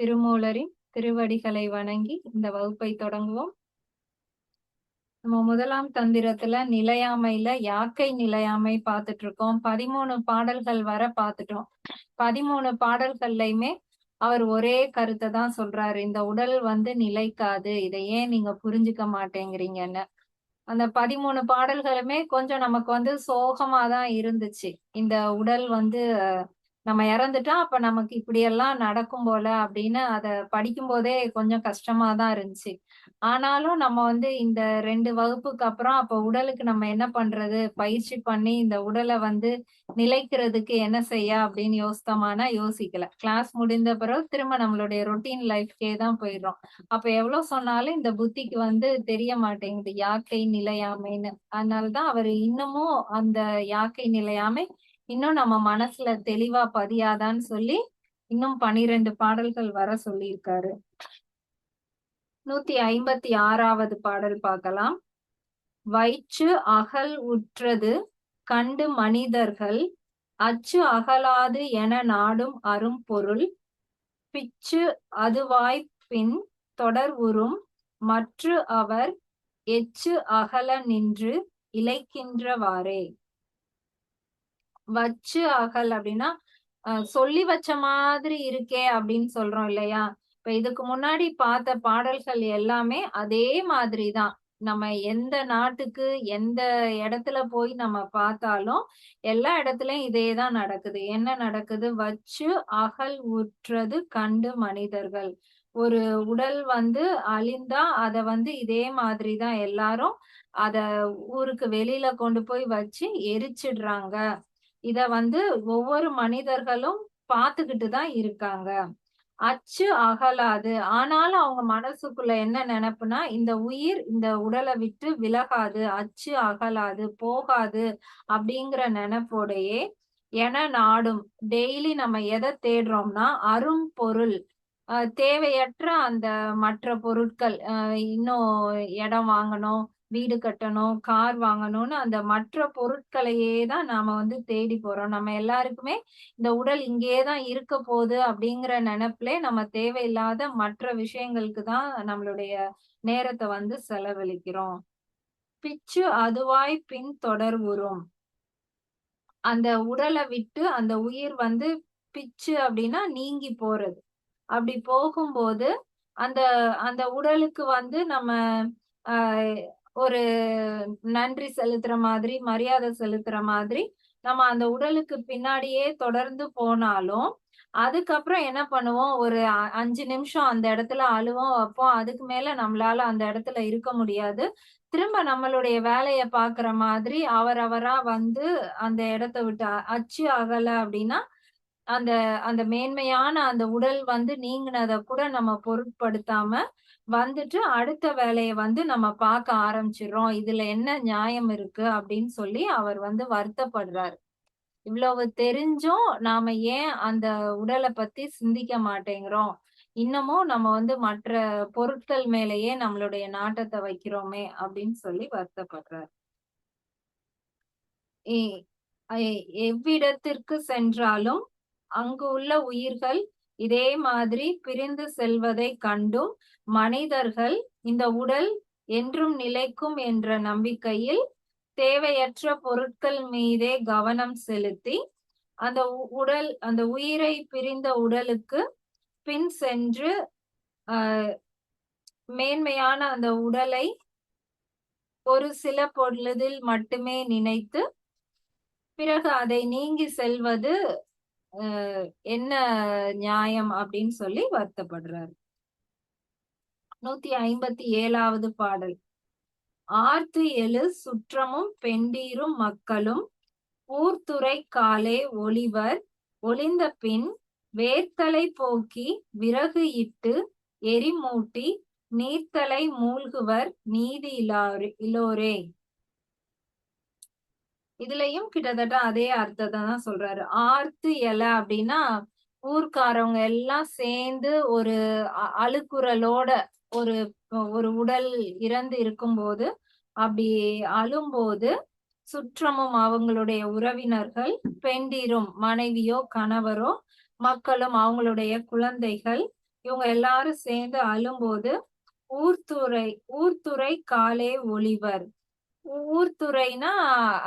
திருமூலரின் திருவடிகளை வணங்கி இந்த வகுப்பை தொடங்குவோம். நம்ம முதலாம் தந்திரத்துல நிலையாமையில யாக்கை நிலையாமை பார்த்துட்டு இருக்கோம் பதிமூணு பாடல்கள் வர பார்த்துட்டோம். பதிமூணு பாடல்கள்லயுமே அவர் ஒரே கருத்தை தான் சொல்றாரு. இந்த உடல் வந்து நிலைக்காது. இதை ஏன் நீங்க புரிஞ்சுக்க மாட்டேங்கிறீங்கன்னு. அந்த பதிமூணு பாடல்களுமே கொஞ்சம் நமக்கு வந்து சோகமா தான் இருந்துச்சு. இந்த உடல் வந்து நம்ம இறந்துட்டா அப்ப நமக்கு இப்படி எல்லாம் நடக்கும் போல அப்படின்னு அதை படிக்கும் போதே கொஞ்சம் கஷ்டமா தான் இருந்துச்சு. ஆனாலும் நம்ம வந்து இந்த ரெண்டு வகுப்புக்கு அப்புறம் அப்ப உடலுக்கு நம்ம என்ன பண்றது? பயிற்சி பண்ணி இந்த உடலை வந்து நிலைக்கிறதுக்கு என்ன செய்ய அப்படின்னு யோசித்தோமானா யோசிக்கல. கிளாஸ் முடிந்த பிறகு திரும்ப நம்மளுடைய ரொட்டீன் லைஃப்கே தான் போயிடுறோம். அப்ப எவ்வளவு சொன்னாலும் இந்த புத்திக்கு வந்து தெரிய மாட்டேங்குது. யாக்கை நிலையாமைன்னு. அதனாலதான் அவர் இன்னமும் அந்த யாக்கை நிலையாமை இன்னும் நம்ம மனசுல தெளிவா பதியாதான்னு சொல்லி இன்னும் பனிரெண்டு பாடல்கள் வர சொல்லியிருக்காரு. நூத்தி ஐம்பத்தி ஆறாவது பாடல் பார்க்கலாம். வயிற்று அகல் உற்றது கண்டு மனிதர்கள் அச்சு அகலாது என நாடும் அரும்பொருள் பிச்சு அதுவாய் பின் தொடர் உறும் மற்று அவர் எச்சு அகல நின்று இழைக்கின்றவாறே வச்சு அகல் அப்படின்னா சொல்லி வச்ச மாதிரி இருக்கே அப்படின்னு சொல்றோம் இல்லையா? இப்ப இதுக்கு முன்னாடி பார்த்த பாடல்கள் எல்லாமே அதே மாதிரிதான் நம்ம எந்த நாட்டுக்கு எந்த இடத்துல போய் நம்ம பார்த்தாலும் எல்லா இடத்துலயும் இதே தான் நடக்குது. என்ன நடக்குது? வச்சு அகல் உற்றது கண்டு மனிதர்கள். ஒரு உடல் வந்து அழிந்தா அத வந்து இதே மாதிரி தான் எல்லாரும் அத ஊருக்கு வெளியில கொண்டு போய் வச்சு எரிச்சிடுறாங்க. இத வந்து ஒவ்வொரு மனிதர்களும் பார்த்துக்கிட்டு தான் இருக்காங்க. அச்சு அகலாது. ஆனாலும் அவங்க மனசுக்குள்ள என்ன நினைப்புனா இந்த உயிர் இந்த உடலை விட்டு விலகாது அச்சு அகலாது போகாது அப்படிங்கிற நினைப்போடையே என நாடும். டெய்லி நம்ம எதை தேடுறோம்னா அரும் பொருள். தேவையற்ற அந்த மற்ற பொருட்கள் இன்னும் இடம் வாங்கணும் வீடு கட்டணும் கார் வாங்கணும்னு அந்த மற்ற பொருட்களையே தான் நாம வந்து தேடி போறோம். நம்ம எல்லாருக்குமே இந்த உடல் இங்கேயே தான் இருக்க போகுது அப்படிங்கிற நினைப்புல நம்ம தேவையில்லாத மற்ற விஷயங்களுக்கு தான் நம்மளுடைய நேரத்தை வந்து செலவழிக்கிறோம். பிச்சு அதுவாய் பின் தொடர்வுறும். அந்த உடலை விட்டு அந்த உயிர் வந்து பிச்சு அப்படின்னா நீங்கி போறது. அப்படி போகும்போது அந்த அந்த உடலுக்கு வந்து நம்ம ஆஹ் ஒரு நன்றி செலுத்துற மாதிரி மரியாதை செலுத்துற மாதிரி நம்ம அந்த உடலுக்கு பின்னாடியே தொடர்ந்து போனாலும் அதுக்கப்புறம் என்ன பண்ணுவோம்? ஒரு அஞ்சு நிமிஷம் அந்த இடத்துல அழுவோம். வைப்போம் அதுக்கு மேல நம்மளால அந்த இடத்துல இருக்க முடியாது. திரும்ப நம்மளுடைய வேலைய பாக்குற மாதிரி அவரவரா வந்து அந்த இடத்த விட்டு அச்சு ஆகல அப்படின்னா அந்த அந்த மேன்மையான அந்த உடல் வந்து நீங்கினத கூட நம்ம பொருட்படுத்தாம வந்துட்டு அடுத்த வேலையை வந்து நம்ம பார்க்க ஆரம்பிச்சிடுறோம். இதுல என்ன நியாயம் இருக்கு அப்படின்னு சொல்லி அவர் வந்து வருத்தப்படுறாரு. இவ்வளவு தெரிஞ்சும் நாம ஏன் அந்த உடலை பத்தி சிந்திக்க மாட்டேங்கிறோம்? இன்னமும் நம்ம வந்து மற்ற பொருட்கள் மேலேயே நம்மளுடைய நாட்டத்தை வைக்கிறோமே அப்படின்னு சொல்லி வருத்தப்படுறாரு. எவ்விடத்திற்கு சென்றாலும் அங்கு உள்ள உயிர்கள் இதே மாதிரி பிரிந்து செல்வதை கண்டும் மனிதர்கள் இந்த உடல் என்றும் நிலைக்கும் என்ற நம்பிக்கையில் தேவையற்ற பொருட்கள் மீதே கவனம் செலுத்தி அந்த உடல் அந்த உயிரை பிரிந்த உடலுக்கு பின் சென்று ஆஹ் மேன்மையான அந்த உடலை ஒரு சில பொழுதில் மட்டுமே நினைத்து பிறகு அதை நீங்கி செல்வது என்ன நியாயம் அப்படின்னு சொல்லி வருத்தப்படுறாரு. நூத்தி ஐம்பத்தி ஏழாவது பாடல். ஆர்த்து எழு சுற்றமும் பெண்டீரும் மக்களும் ஊர்த்துறை காலே ஒளிவர் ஒளிந்த பின் வேர்த்தலை போக்கி விறகு இட்டு எரிமூட்டி நீர்த்தலை மூழ்குவர் நீதி இலோரே. இதுலயும் கிட்டத்தட்ட அதே அர்த்தத்தை தான் சொல்றாரு. ஆர்த்து இலை அப்படின்னா ஊர்க்காரவங்க எல்லாம் சேர்ந்து ஒரு அழுக்குறலோட ஒரு ஒரு உடல் இறந்து இருக்கும்போது அப்படி அழும்போது சுற்றமும் அவங்களுடைய உறவினர்கள் பெண்டிரும் மனைவியோ கணவரோ மக்களும் அவங்களுடைய குழந்தைகள் இவங்க எல்லாரும் சேர்ந்து அழும்போது ஊர்த்துறை ஊர்த்துறை காலே ஒளிவர். ஊர்த்துறைனா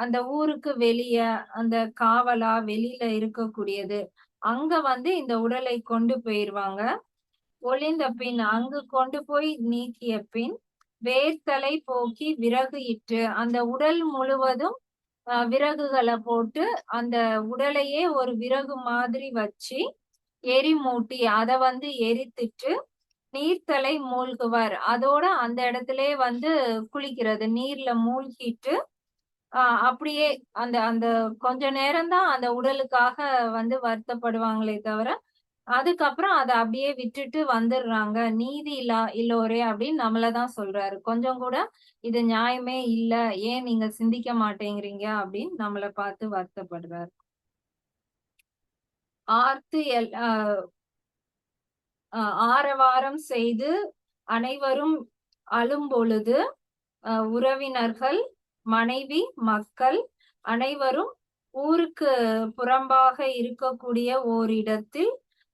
அந்த ஊருக்கு வெளிய அந்த காவலா வெளியில இருக்கக்கூடியது. அங்க வந்து இந்த உடலை கொண்டு போயிருவாங்க. ஒளிந்த பின் அங்கு கொண்டு போய் நீக்கிய பின் வேர்த்தலை போக்கி விறகு இட்டு அந்த உடல் முழுவதும் விறகுகளை போட்டு அந்த உடலையே ஒரு விறகு மாதிரி வச்சு எரி மூட்டி அதை வந்து எரித்துட்டு நீர்த்தலை மூழ்குவார். அதோட அந்த இடத்துல வந்து குளிக்கிறது. நீர்ல மூழ்கிட்டு ஆஹ் அப்படியே அந்த அந்த கொஞ்ச நேரம் தான் அந்த உடலுக்காக வந்து வருத்தப்படுவாங்களே தவிர அதுக்கப்புறம் அதை அப்படியே விட்டுட்டு வந்துடுறாங்க. நீதி இல்லா இல்லோரே அப்படின்னு நம்மளதான் சொல்றாரு. கொஞ்சம் கூட இது நியாயமே இல்ல. ஏன் நீங்க சிந்திக்க மாட்டேங்கிறீங்க அப்படின்னு நம்மளை பார்த்து வருத்தப்படுறாரு. ஆர்த்து எல் ஆரவாரம் செய்து அனைவரும் அழும்பொழுது உறவினர்கள் மனைவி மக்கள் அனைவரும் ஊருக்கு புறம்பாக இருக்கக்கூடிய ஓரிடத்தில்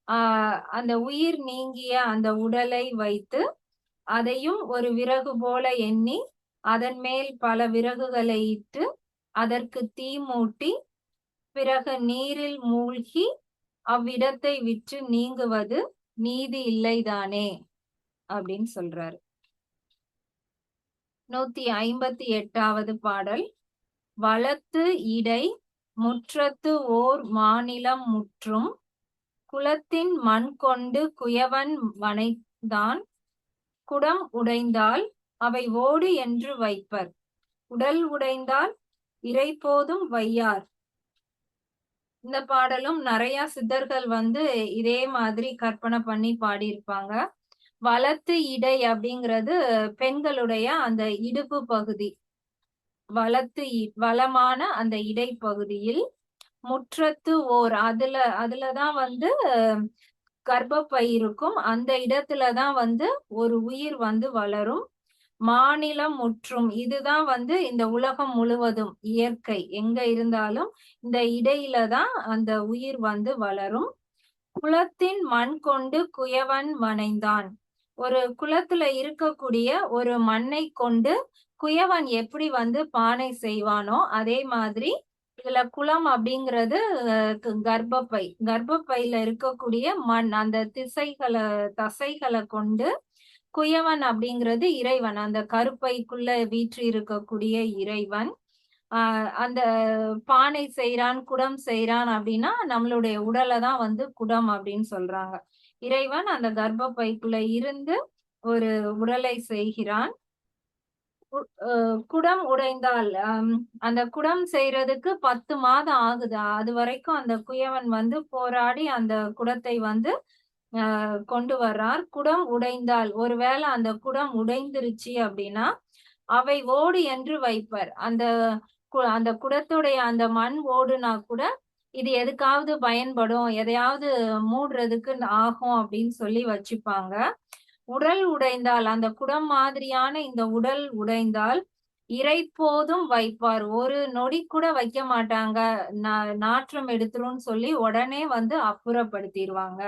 ஆஹ் அந்த உயிர் நீங்கிய அந்த உடலை வைத்து அதையும் ஒரு விறகு போல எண்ணி அதன் மேல் பல விறகுகளை இட்டு அதற்கு தீ மூட்டி பிறகு நீரில் மூழ்கி அவ்விடத்தை விற்று நீங்குவது நீதி இல்லைதானே? அப்படின்னு சொல்றாரு. நூத்தி ஐம்பத்தி எட்டாவது பாடல். வளத்து இடை முற்றத்து ஓர் மாநிலம் முற்றும். குளத்தின் மண் கொண்டு குயவன் வனைதான் குடம் உடைந்தால் அவை ஓடு என்று வைப்பர். உடல் உடைந்தால் இறை போதும் வையார். இந்த பாடலும் நிறைய சித்தர்கள் வந்து இதே மாதிரி கற்பனை பண்ணி பாடியிருப்பாங்க. வளத்து இடை அப்படிங்கிறது பெண்களுடைய அந்த இடுப்பு பகுதி. வளத்து வளமான அந்த இடைப்பகுதியில் முற்றத்து ஓர் அதுல அதுலதான் வந்து கர்ப்பப்பை இருக்கும். அந்த இடத்துலதான் வந்து ஒரு உயிர் வந்து வளரும். மாநிலம் முற்றும். இதுதான் வந்து இந்த உலகம் முழுவதும் இயற்கை. எங்க இருந்தாலும் இந்த இடையில தான் அந்த உயிர் வந்து வளரும். குளத்தின் மண் கொண்டு குயவன் வனைந்தான் ஒரு குளத்துல இருக்கக்கூடிய ஒரு மண்ணை கொண்டு குயவன் எப்படி வந்து பானை செய்வானோ அதே மாதிரி இதுல குளம் அப்படிங்கிறது கர்ப்பப்பை. கர்ப்பப்பையில இருக்கக்கூடிய மண் அந்த திசைகளை தசைகளை கொண்டு குயவன் அப்படிங்கிறது இறைவன். அந்த கருப்பைக்குள்ள வீற்றி இருக்கக்கூடிய இறைவன். ஆஹ் அந்த பானை செய்யறான் குடம் செய்யறான் அப்படின்னா நம்மளுடைய உடலை தான் வந்து குடம் அப்படின்னு சொல்றாங்க. இறைவன் அந்த கர்ப்பைக்குள்ள இருந்து ஒரு உடலை செய்கிறான். குடம் உடைந்தால் அந்த குடம் செய்யறதுக்கு பத்து மாதம் ஆகுது. அது வரைக்கும் அந்த குயவன் வந்து போராடி அந்த குடத்தை வந்து கொண்டு வர்றார். குடம் உடைந்தால் ஒருவேளை அந்த குடம் உடைந்துருச்சு அப்படின்னா அவை ஓடு என்று வைப்பர். அந்த அந்த குடத்துடைய அந்த மண் ஓடுனா கூட இது எதுக்காவது பயன்படும். எதையாவது மூடுறதுக்கு ஆகும் அப்படின்னு சொல்லி வச்சுப்பாங்க. உடல் உடைந்தால் அந்த குடம் மாதிரியான இந்த உடல் உடைந்தால் இறைப்போதும் வைப்பார். ஒரு நொடி கூட வைக்க மாட்டாங்க. நாற்றம் எடுத்துரும்னு சொல்லி உடனே வந்து அப்புறப்படுத்திடுவாங்க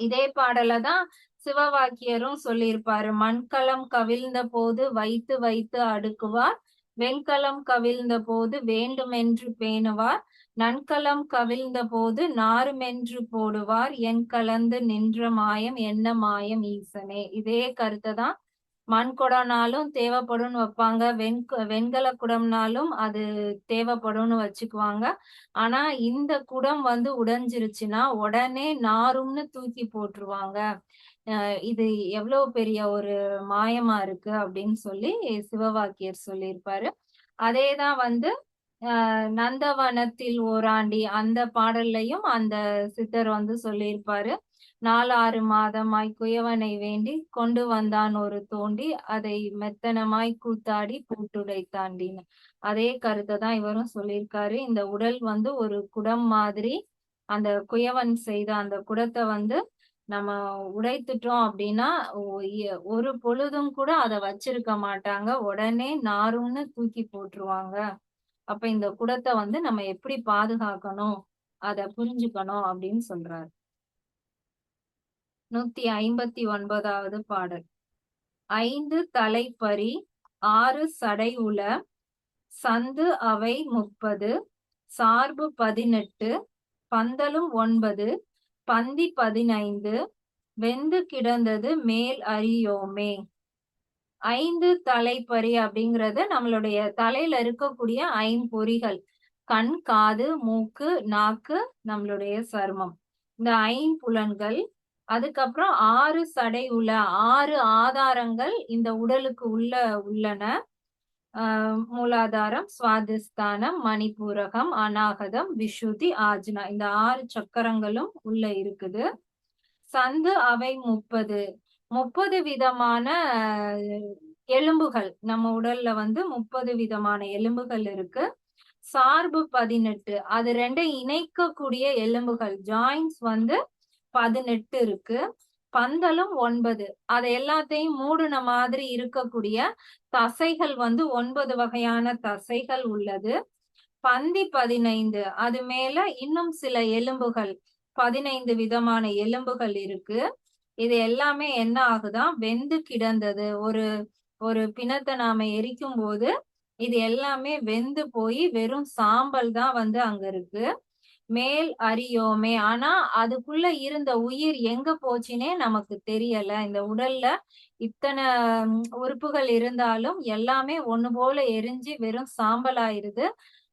இதே பாடல தான் சிவவாக்கியரும் சொல்லியிருப்பாரு. மண்கலம் கவிழ்ந்த போது வைத்து வைத்து அடுக்குவார். வெண்கலம் கவிழ்ந்த போது வேண்டுமென்று பேணுவார். நன்கலம் கவிழ்ந்த போது நாருமென்று போடுவார். என் கலந்து நின்ற மாயம் என்ன மாயம் ஈசனே? இதே கருத்தை தான் மண் குடம்னாலும் தேவைப்படும்னு வைப்பாங்க. வெண் வெண்கல குடம்னாலும் அது தேவைப்படும்னு வச்சுக்குவாங்க. ஆனா இந்த குடம் வந்து உடைஞ்சிருச்சுன்னா உடனே நாரும்னு தூக்கி போட்டுருவாங்க. இது எவ்வளவு பெரிய ஒரு மாயமா இருக்கு அப்படின்னு சொல்லி சிவவாக்கியர் சொல்லியிருப்பாரு. அதேதான் வந்து நந்தவனத்தில் ஓராண்டி அந்த பாடல்லையும் அந்த சித்தர் வந்து சொல்லியிருப்பாரு. நாலு ஆறு மாதமாய் குயவனை வேண்டி கொண்டு வந்தான் ஒரு தோண்டி அதை மெத்தனமாய் கூத்தாடி பூட்டுடை தாண்டின்னு அதே கருத்தை தான் இவரும் சொல்லியிருக்காரு. இந்த உடல் வந்து ஒரு குடம் மாதிரி அந்த குயவன் செய்த அந்த குடத்தை வந்து நம்ம உடைத்துட்டோம் அப்படின்னா ஒரு பொழுதும் கூட அதை வச்சிருக்க மாட்டாங்க. உடனே நாரும்னு தூக்கி போட்டுருவாங்க. அப்ப இந்த குடத்தை வந்து நம்ம எப்படி பாதுகாக்கணும்? அதை புரிஞ்சுக்கணும் அப்படின்னு சொல்றாரு. நூத்தி ஐம்பத்தி ஒன்பதாவது பாடல். ஐந்து தலைப்பரி ஆறு சடை உல சந்து அவை முப்பது சார்பு பதினெட்டு பந்தலும் ஒன்பது பந்தி பதினைந்து வெந்து கிடந்தது மேல் அறியோமே. ஐந்து தலைப்பறி அப்படிங்கறது நம்மளுடைய தலையில இருக்கக்கூடிய ஐம்பொறிகள். கண் காது மூக்கு நாக்கு நம்மளுடைய சருமம். இந்த ஐம்புலன்கள் அதுக்கப்புறம் ஆறு சடை உள்ள ஆறு ஆதாரங்கள் இந்த உடலுக்கு உள்ள உள்ளன. ஆஹ் மூலாதாரம் சுவாதிஸ்தானம் மணிப்பூரகம் அநாகதம் விஷுதி ஆஜ்னா. இந்த ஆறு சக்கரங்களும் உள்ள இருக்குது. சந்து அவை முப்பது. முப்பது விதமான எலும்புகள். நம்ம உடல்ல வந்து முப்பது விதமான எலும்புகள் இருக்கு. சார்பு பதினெட்டு. அது ரெண்டும் இணைக்கக்கூடிய எலும்புகள். ஜாயின்ஸ் வந்து பதினெட்டு இருக்கு. பந்தலும் ஒன்பது. அதை எல்லாத்தையும் மூடின மாதிரி இருக்கக்கூடிய தசைகள் வந்து ஒன்பது வகையான தசைகள் உள்ளது. பந்தி பதினைந்து. அது மேல இன்னும் சில எலும்புகள் பதினைந்து விதமான எலும்புகள் இருக்கு. இது எல்லாமே என்ன ஆகுதான் வெந்து கிடந்தது. ஒரு ஒரு பிணத்தை நாம எரிக்கும் போது இது எல்லாமே வெந்து போய் வெறும் சாம்பல் தான் வந்து அங்க இருக்கு. மேல் அறியோமே. ஆனா அதுக்குள்ள இருந்த உயிர் எங்க போச்சுன்னே நமக்கு தெரியல. இந்த உடல்ல இத்தனை உறுப்புகள் இருந்தாலும் எல்லாமே ஒண்ணு போல எரிஞ்சு வெறும் சாம்பல் ஆயிருது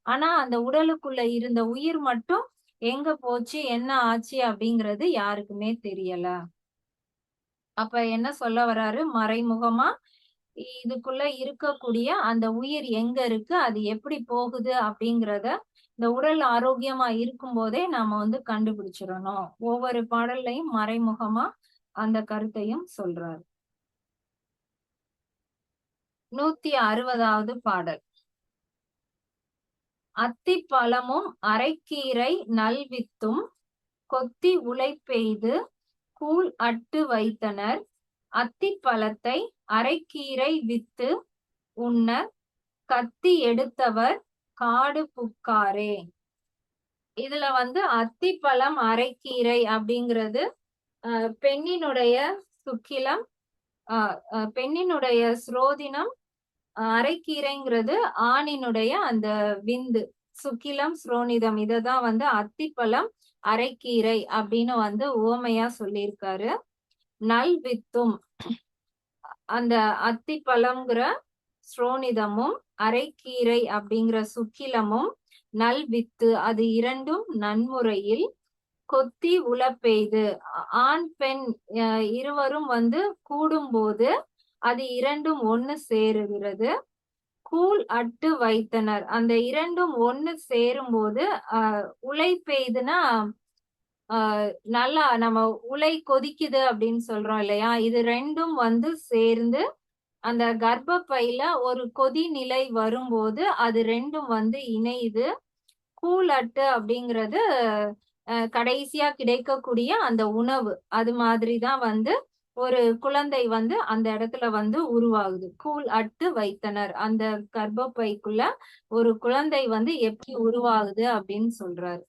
ஆனா அந்த உடலுக்குள்ள இருந்த உயிர் மட்டும் எங்க போச்சு என்ன ஆச்சு அப்படிங்கிறது யாருக்குமே தெரியல. அப்ப என்ன சொல்ல வர்றாரு மறைமுகமா இதுக்குள்ள இருக்கக்கூடிய அந்த உயிர் எங்க இருக்கு? அது எப்படி போகுது அப்படிங்கிறத இந்த உடல் ஆரோக்கியமா இருக்கும் போதே நாம வந்து கண்டுபிடிச்சிடணும். ஒவ்வொரு பாடல்லையும் மறைமுகமா அந்த கருத்தையும் சொல்றாரு. நூத்தி அறுபதாவது பாடல். அத்தி பழமும் அரைக்கீரை நல்வித்தும் கொத்தி உலை பெய்து கூழ் அட்டு வைத்தனர். அத்தி பழத்தை அரைக்கீரை வித்து உண்ண கத்தி எடுத்தவர் காடு புக்காரே. இதுல வந்து அத்திப்பழம் அரைக்கீரை அப்படிங்கிறது பெண்ணினுடைய சுக்கிலம் பெண்ணினுடைய ஸ்ரோதினம் அரைக்கீரைங்கிறது ஆணினுடைய அந்த விந்து சுக்கிலம் ஸ்ரோனிதம் இததான் வந்து அத்திப்பழம் அரைக்கீரை அப்படின்னு வந்து ஓமையா சொல்லியிருக்காரு. நல் வித்தும் அந்த அத்திப்பழம்ங்கிற ஸ்ரோனிதமும் அரைக்கீரை அப்படிங்கிற சுக்கிலமும் நல் வித்து அது இரண்டும் நன்முறையில் கொத்தி உழப்பெய்து ஆண் பெண் இருவரும் வந்து கூடும்போது அது இரண்டும் ஒண்ணு சேருகிறது. கூழ் அட்டு வைத்தனர். அந்த இரண்டும் ஒண்ணு சேரும் போது அஹ் உலை பெய்துனா ஆஹ் நல்லா நம்ம உலை கொதிக்குது அப்படின்னு சொல்றோம் இல்லையா? இது ரெண்டும் வந்து சேர்ந்து அந்த கர்ப்பப்பையில ஒரு கொதி நிலை வரும்போது அது ரெண்டும் வந்து இணையுது. கூழட்டு அப்படிங்கிறது கடைசியா கிடைக்கக்கூடிய அந்த உணவு. அது மாதிரிதான் வந்து ஒரு குழந்தை வந்து அந்த இடத்துல வந்து உருவாகுது. கூழ் அட்டு வைத்தனர். அந்த கர்ப்பப்பைக்குள்ள ஒரு குழந்தை வந்து எப்படி உருவாகுது அப்படின்னு சொல்றாரு.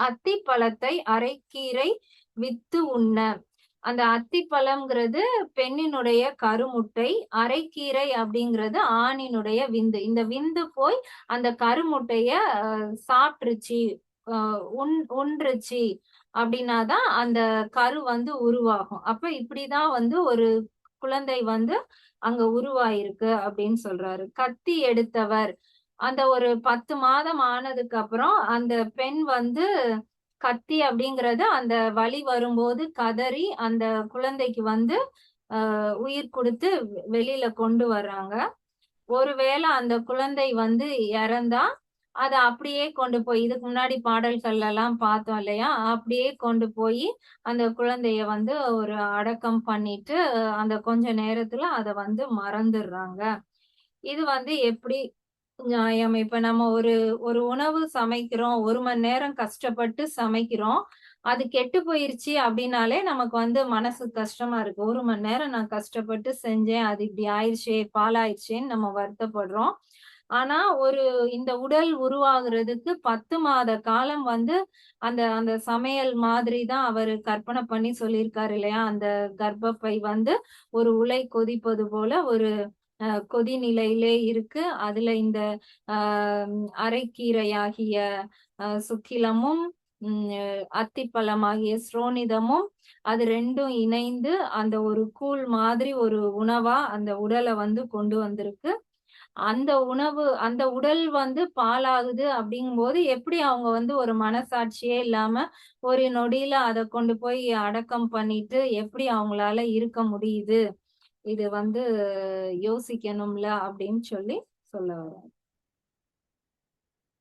அத்திப்பழத்தை அரைக்கீரை வித்து உண்ண. அந்த அத்திப்பழம்ங்கிறது பெண்ணினுடைய கருமுட்டை அரைக்கீரை அப்படிங்கிறது ஆணினுடைய விந்து. இந்த விந்து போய் அந்த கருமுட்டைய சாப்பிட்டுருச்சு உன் உன்றுச்சு அப்படின்னாதான் அந்த கரு வந்து உருவாகும். அப்ப இப்படிதான் வந்து ஒரு குழந்தை வந்து அங்க உருவாயிருக்கு அப்படின்னு சொல்றாரு. கத்தி எடுத்தவர். அந்த ஒரு பத்து மாதம் ஆனதுக்கு அப்புறம் அந்த பெண் வந்து கத்தி அப்படிங்கறது அந்த வலி வரும்போது கதறி அந்த குழந்தைக்கு வந்து உயிர் கொடுத்து வெளியில கொண்டு வர்றாங்க. ஒருவேளை அந்த குழந்தை வந்து இறந்தா அதை அப்படியே கொண்டு போய் இதுக்கு முன்னாடி பாடல்கள் எல்லாம் பார்த்தோம் இல்லையா? அப்படியே கொண்டு போய் அந்த குழந்தைய வந்து ஒரு அடக்கம் பண்ணிட்டு அந்த கொஞ்ச நேரத்துல அதை வந்து மறந்துடுறாங்க. இது வந்து எப்படி நியாயம். இப்ப நம்ம ஒரு ஒரு உணவு சமைக்கிறோம். ஒரு மணி நேரம் கஷ்டப்பட்டு சமைக்கிறோம். அது கெட்டு போயிருச்சு அப்படின்னாலே நமக்கு வந்து மனசு கஷ்டமா இருக்கு. ஒரு மணி நேரம் நான் கஷ்டப்பட்டு செஞ்சேன். அது இப்படி ஆயிடுச்சே பாலாயிடுச்சேன்னு நம்ம வருத்தப்படுறோம். ஆனா ஒரு இந்த உடல் உருவாகிறதுக்கு பத்து மாத காலம் வந்து அந்த அந்த சமையல் மாதிரி தான் அவர் கற்பனை பண்ணி சொல்லியிருக்காரு இல்லையா? அந்த கர்ப்பப்பை வந்து ஒரு உலை கொதிப்பது போல ஒரு கொதி நிலையிலே இருக்கு. அதுல இந்த ஆஹ் அரைக்கீரையாகிய அஹ், சுக்கிலமும் உம், அத்திப்பழமாகிய ஸ்ரோனிதமும் அது ரெண்டும் இணைந்து அந்த ஒரு கூழ் மாதிரி ஒரு உணவா அந்த உடலை வந்து கொண்டு வந்திருக்கு. அந்த உணவு அந்த உடல் வந்து பாலாகுது அப்படிங்கும்போது எப்படி அவங்க வந்து ஒரு மனசாட்சியே இல்லாம ஒரு நொடியில அதை கொண்டு போய் அடக்கம் பண்ணிட்டு எப்படி அவங்களால இருக்க முடியுது? இது வந்து யோசிக்கணும்ல அப்படின்னு சொல்லி சொல்ல வர்றாரு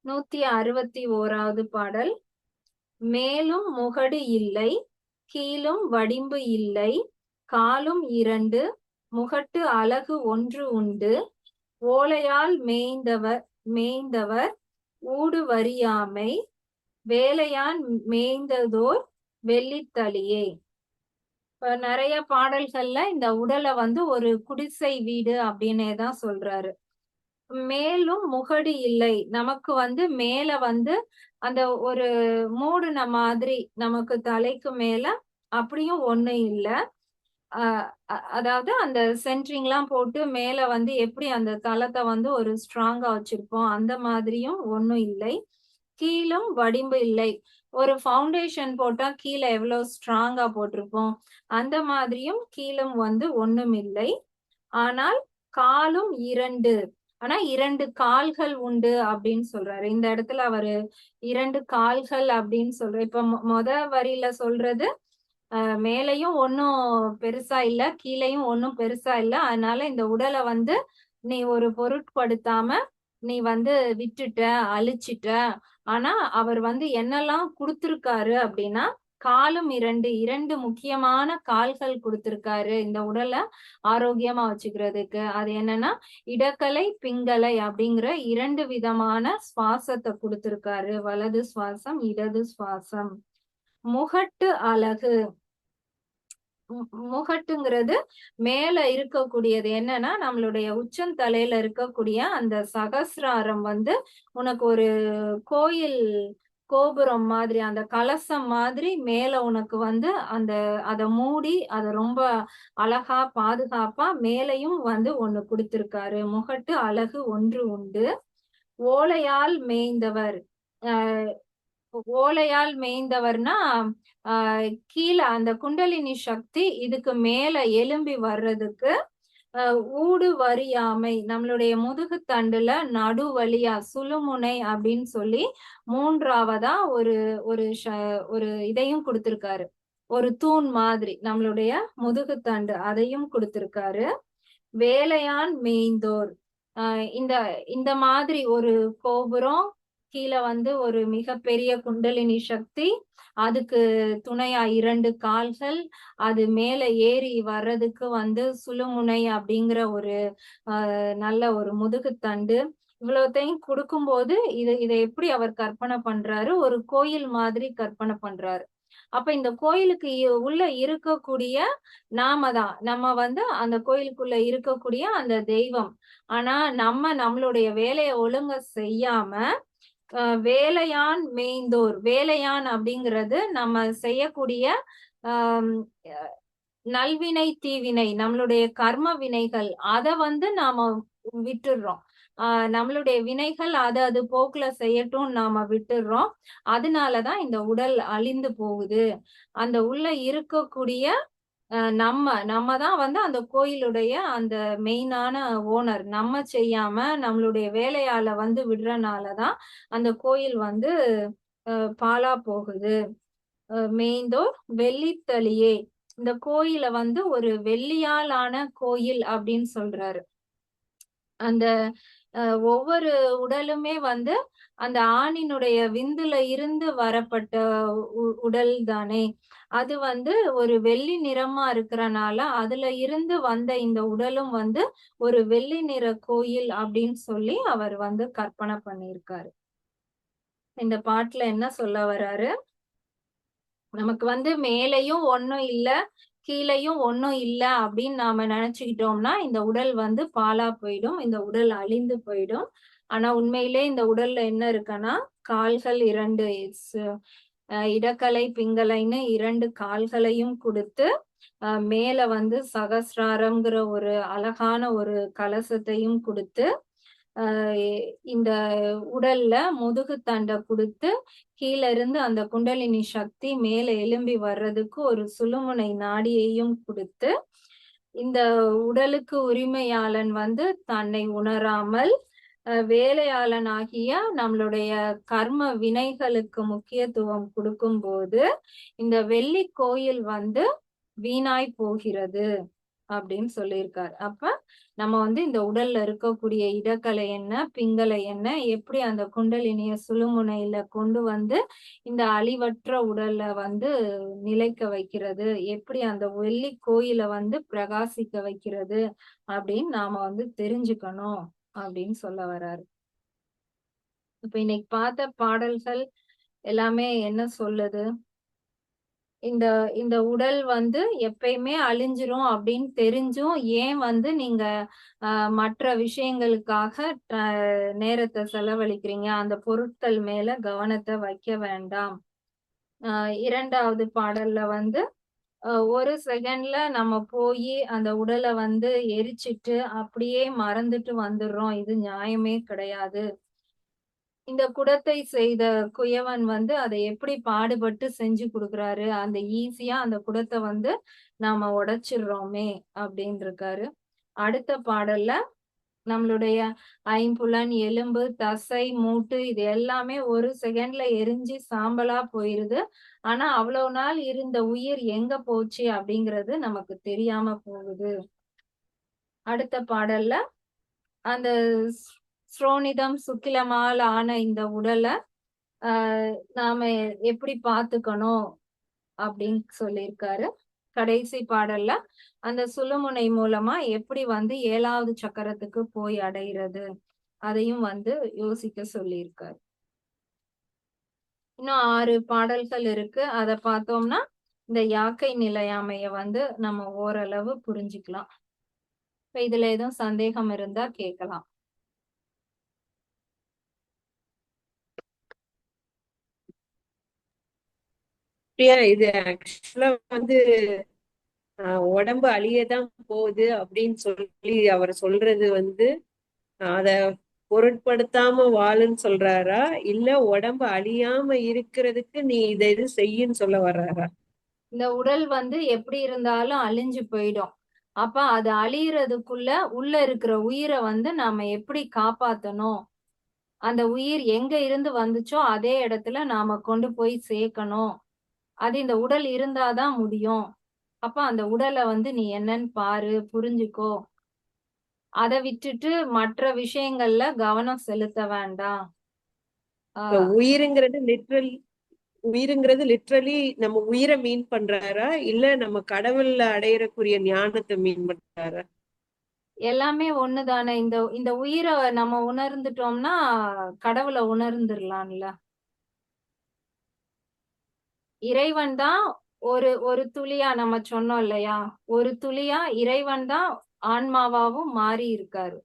நூத்தி அறுபத்தி ஓராவது பாடல். மேலும் முகடு இல்லை கீழும் வடிம்பு இல்லை காலும் இரண்டு முகட்டு அழகு ஒன்று உண்டு. ஓலையால் மேய்ந்தவர் மேய்ந்தவர் ஊடு வரியாமை வேலையான் மேய்ந்ததோர் வெள்ளித்தளியே. நிறைய பாடல்கள்ல இந்த உடலை வந்து ஒரு குடிசை வீடு அப்படின்னே தான் சொல்றாரு. மேலும் முகடு இல்லை. நமக்கு வந்து மேல வந்து அந்த ஒரு மூடுன மாதிரி நமக்கு தலைக்கு மேல அப்படியும் ஒண்ணு இல்ல. ஆஹ் அதாவது அந்த சென்ட்ரிங் எல்லாம் போட்டு மேல வந்து எப்படி அந்த தளத்தை வந்து ஒரு ஸ்ட்ராங்கா வச்சிருப்போம் அந்த மாதிரியும் ஒண்ணும் இல்லை. கீழும் வடிம்பு இல்லை. ஒரு ஃபவுண்டேஷன் போட்டா கீழே எவ்வளவு ஸ்ட்ராங்கா போட்டிருப்போம் அந்த மாதிரியும் கீழும் வந்து ஒண்ணும் இல்லை. ஆனால் காலும் இரண்டு. ஆனா இரண்டு கால்கள் உண்டு அப்படின்னு சொல்றாரு. இந்த இடத்துல அவரு இரண்டு கால்கள் அப்படின்னு சொல்ற இப்ப மொ- மொத வரியில சொல்றது மேலையும் ஒன்னும் பெருசா இல்ல கீழையும் ஒன்னும் பெருசா இல்ல. அதனால இந்த உடலை வந்து நீ ஒரு பொருட்படுத்தாம நீ வந்து விட்டுட்ட அழிச்சிட்ட ஆனா அவர் வந்து என்னெல்லாம் கொடுத்திருக்காரு அப்படின்னா காலும் இரண்டு இரண்டு முக்கியமான கால்கள் கொடுத்திருக்காரு. இந்த உடலை ஆரோக்கியமா வச்சுக்கிறதுக்கு. அது என்னன்னா இடக்கலை பிங்கலை அப்படிங்கிற இரண்டு விதமான சுவாசத்தை கொடுத்திருக்காரு. வலது சுவாசம் இடது சுவாசம். முகட்டு அழகு முகட்டுங்கிறது மேல இருக்கக்கூடியது என்னன்னா நம்மளுடைய உச்சந்தலையில இருக்கக்கூடிய அந்த சகசிராரம் வந்து உனக்கு ஒரு கோயில் கோபுரம் மாதிரி அந்த கலசம் மாதிரி மேல உனக்கு வந்து அந்த அதை மூடி அதை ரொம்ப அழகா பாதுகாப்பா மேலையும் வந்து ஒண்ணு கொடுத்திருக்காரு. முகட்டு அழகு ஒன்று உண்டு. ஓலையால் மேய்ந்தவர். ஓலையால் மேய்ந்தவர்னா ஆஹ் கீழே அந்த குண்டலினி சக்தி இதுக்கு மேல எலும்பி வர்றதுக்கு ஊடு வரியாமை நம்மளுடைய முதுகு தண்டுல நடு வழியா சுழுமுனை அப்படின்னு சொல்லி மூன்றாவதா ஒரு ஒரு ஷ- ஒரு இதையும் கொடுத்திருக்காரு. ஒரு தூண் மாதிரி நம்மளுடைய முதுகு தண்டு அதையும் கொடுத்திருக்காரு. வேலையான் மேய்ந்தோர். இந்த இந்த மாதிரி ஒரு கோபுரம் கீழே வந்து ஒரு மிகப்பெரிய குண்டலினி சக்தி அதுக்கு துணையா இரண்டு கால்கள் அது மேல ஏறி வர்றதுக்கு வந்து சுழுமுனை அப்படிங்கிற ஒரு ஆஹ் நல்ல ஒரு முதுகுத்தண்டு இவ்வளவுத்தையும் கொடுக்கும்போது இது இதை எப்படி அவர் கற்பனை பண்றாரு? ஒரு கோயில் மாதிரி கற்பனை பண்றாரு. அப்ப இந்த கோயிலுக்கு உள்ள இருக்கக்கூடிய நாம தான். நம்ம வந்து அந்த கோயிலுக்குள்ள இருக்கக்கூடிய அந்த தெய்வம். ஆனா நம்ம நம்மளுடைய வேலையை ஒழுங்க செய்யாம வேலையான் மேய்ந்தோர். வேலையான் அப்படிங்கிறது நம்ம செய்யக்கூடிய நல்வினை தீவினை நம்மளுடைய கர்ம வினைகள். அத வந்து நாம விட்டுடுறோம் ஆஹ் நம்மளுடைய வினைகள் அது அது போக்குல செய்யட்டும் நாம விட்டுடுறோம் அதனாலதான் இந்த உடல் அழிந்து போகுது. அந்த உள்ள இருக்கக்கூடிய நம்ம நம்ம தான் வந்து அந்த கோயிலுடைய அந்த மெயினான ஓனர். நம்ம செய்யாம நம்மளுடைய வேலையால வந்து விடுறனாலதான் அந்த கோயில் வந்து அஹ் பாழா போகுது. அஹ் வெள்ளித்தளியே. இந்த கோயில வந்து ஒரு வெள்ளியாலான கோயில் அப்படின்னு சொல்றாரு. அந்த ஒவ்வொரு உடலுமே வந்து அந்த ஆணினுடைய விந்துல இருந்து வரப்பட்ட உ- உடல் தானே. அது வந்து ஒரு வெள்ளி நிறமா இருக்கிறனால அதுல இருந்து வந்த இந்த உடலும் வந்து ஒரு வெள்ளி நிற கோயில் அப்படின்னு சொல்லி அவர் வந்து கற்பனை பண்ணியிருக்காரு. இந்த பாட்டுல என்ன சொல்ல வர்றாரு நமக்கு வந்து மேலையும் ஒண்ணும் இல்ல கீழையும் ஒன்றும் இல்லை அப்படின்னு நாம நினைச்சுக்கிட்டோம்னா இந்த உடல் வந்து பாலா போயிடும் இந்த உடல் அழிந்து போயிடும். ஆனா உண்மையிலே இந்த உடல்ல என்ன இருக்குன்னா கால்கள் இரண்டு இடக்கலை பிங்கலைன்னு இரண்டு கால்களையும் கொடுத்து மேல வந்து சகசிராரம்ங்கிற ஒரு அழகான ஒரு கலசத்தையும் கொடுத்து இந்த உடல்ல முதுகு தண்டை கொடுத்து கீழே இருந்து அந்த குண்டலினி சக்தி மேல எலும்பி வர்றதுக்கு ஒரு சுழுமுனை நாடியையும் கொடுத்து இந்த உடலுக்கு உரிமையாளன் வந்து தன்னை உணராமல் வேலையாளன் ஆகிய நம்மளுடைய கர்ம வினைகளுக்கு முக்கியத்துவம் கொடுக்கும் போது இந்த வெள்ளி கோயில் வந்து வீணாய் போகிறது. அப்படின்னு சொல்லியிருக்காரு. அப்ப நம்ம வந்து இந்த உடல்ல இருக்கக்கூடிய இடக்கலை என்ன பிங்கலை என்ன எப்படி அந்த குண்டலினிய சுழுமுனையில கொண்டு வந்து இந்த அழிவற்ற உடல்ல வந்து நிலைக்க வைக்கிறது எப்படி அந்த வெள்ளி கோயில வந்து பிரகாசிக்க வைக்கிறது அப்படின்னு நாம வந்து தெரிஞ்சுக்கணும் அப்படின்னு சொல்ல வராரு. இப்ப இன்னைக்கு பார்த்த பாடல்கள் எல்லாமே என்ன சொல்லுது? இந்த இந்த உடல் வந்து எப்பயுமே அழிஞ்சிரும் அப்படின்னு தெரிஞ்சும் ஏன் வந்து நீங்க மற்ற விஷயங்களுக்காக நேரத்தை செலவழிக்கிறீங்க? அந்த பொருட்கள் மேல கவனத்தை வைக்க வேண்டாம். ஆஹ் இரண்டாவது பாடல்ல வந்து ஒரு செகண்ட்ல நம்ம போய் அந்த உடலை வந்து எரிச்சிட்டு அப்படியே மறந்துட்டு வந்துடுறோம். இது நியாயமே கிடையாது. இந்த குடத்தை செய்த குயவன் வந்து அதை எப்படி பாடுபட்டு செஞ்சு கொடுக்குறாரு? அந்த ஈஸியா அந்த குடத்தை வந்து நாம உடைச்சிடுறோமே அப்படின்னு இருக்காரு அடுத்த பாடல்ல நம்மளுடைய ஐம்புலன் எலும்பு தசை மூட்டு இது எல்லாமே ஒரு செகண்ட்ல எரிஞ்சு சாம்பலா போயிருது. ஆனா அவ்வளவு நாள் இருந்த உயிர் எங்க போச்சு அப்படிங்கிறது நமக்கு தெரியாம போகுது. அடுத்த பாடல்ல அந்த ஸ்ரோனிதம் சுக்கிலமால் ஆன இந்த உடலை ஆஹ் நாம எப்படி பார்த்துக்கணும் அப்படின்னு சொல்லியிருக்காரு. கடைசி பாடல்ல அந்த சுழுமுனை மூலமா எப்படி வந்து ஏழாவது சக்கரத்துக்கு போய் அடைகிறது அதையும் வந்து யோசிக்க சொல்லியிருக்காரு. இன்னும் ஆறு பாடல்கள் இருக்கு. அத பார்த்தோம்னா இந்த யாக்கை நிலையாமைய வந்து நம்ம ஓரளவு புரிஞ்சுக்கலாம். இப்ப இதுல எதுவும் சந்தேகம் இருந்தா கேட்கலாம். பிரியா இது ஆக்சுவலா வந்து உடம்பு அழியதான் போகுது அப்படின்னு சொல்லி அவர் சொல்றது வந்து அத பொருட்படுத்தாம வாழுன்னு சொல்றாரா? இல்ல உடம்பு அழியாம இருக்கிறதுக்கு நீ இதை இது செய்யுன்னு சொல்ல வர்றாரா? இந்த உடல் வந்து எப்படி இருந்தாலும் அழிஞ்சு போயிடும். அப்ப அது அழியறதுக்குள்ள உள்ள இருக்கிற உயிரை வந்து நாம எப்படி காப்பாத்தணும்? அந்த உயிர் எங்க இருந்து வந்துச்சோ அதே இடத்துல நாம கொண்டு போய் சேர்க்கணும். அது இந்த உடல் இருந்தாதான் முடியும். அப்ப அந்த உடலை வந்து நீ என்னன்னு பாரு புரிஞ்சுக்கோ. அதை விட்டுட்டு மற்ற விஷயங்கள்ல கவனம் செலுத்த வேண்டாம். உயிருங்கிறது லிட்ரலி உயிருங்கிறது லிட்ரலி நம்ம உயிரை மீன் பண்றாரா? இல்ல நம்ம கடவுள்ல அடையறக்குரிய ஞானத்தை மீன் பண்றாரா? எல்லாமே ஒண்ணுதானே. இந்த இந்த உயிரை நம்ம உணர்ந்துட்டோம்னா கடவுளை உணர்ந்துடலாம்ல இறைவன் தான் ஒரு ஒரு துளியா நம்ம சொன்னோம் இல்லையா? ஒரு துளியா இறைவன் தான் ஆன்மாவாவும் மாறி இருக்காரு.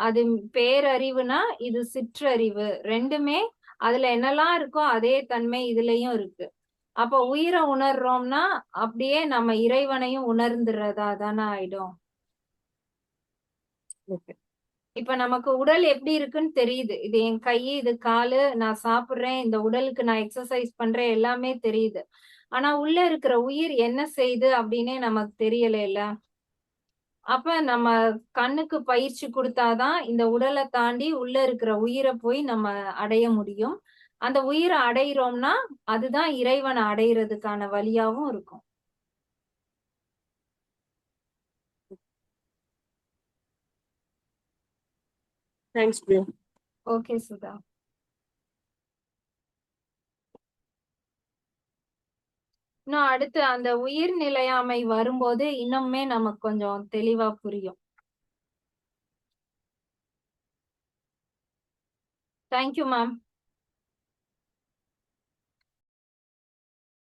அது பேரறிவுனா இது சிற்றறிவு. ரெண்டுமே அதுல என்னெல்லாம் இருக்கோ அதே தன்மை இதுலயும் இருக்கு. அப்ப உயிரை உணர்றோம்னா அப்படியே நம்ம இறைவனையும் உணர்ந்துடுறதா தானே ஆயிடும். இப்ப நமக்கு உடல் எப்படி இருக்குன்னு தெரியுது. இது என் கை இது காலு நான் சாப்பிடுறேன் இந்த உடலுக்கு நான் எக்ஸசைஸ் பண்றேன் எல்லாமே தெரியுது. ஆனா உள்ள இருக்கிற உயிர் என்ன செய்யுது அப்படின்னே நமக்கு தெரியல இல்ல அப்ப நம்ம கண்ணுக்கு பயிற்சி கொடுத்தாதான் இந்த உடலை தாண்டி உள்ள இருக்கிற உயிரை போய் நம்ம அடைய முடியும். அந்த உயிரை அடையிறோம்னா அதுதான் இறைவனை அடையிறதுக்கான வழியாவும் இருக்கும். தேங்க்ஸ் பிரியா ஓகே சுதா இன்னும் அடுத்து அந்த உயிர் நிலையாமை வரும்போது இன்னுமே நமக்கு கொஞ்சம் தெளிவா புரியும். Thank you ma'am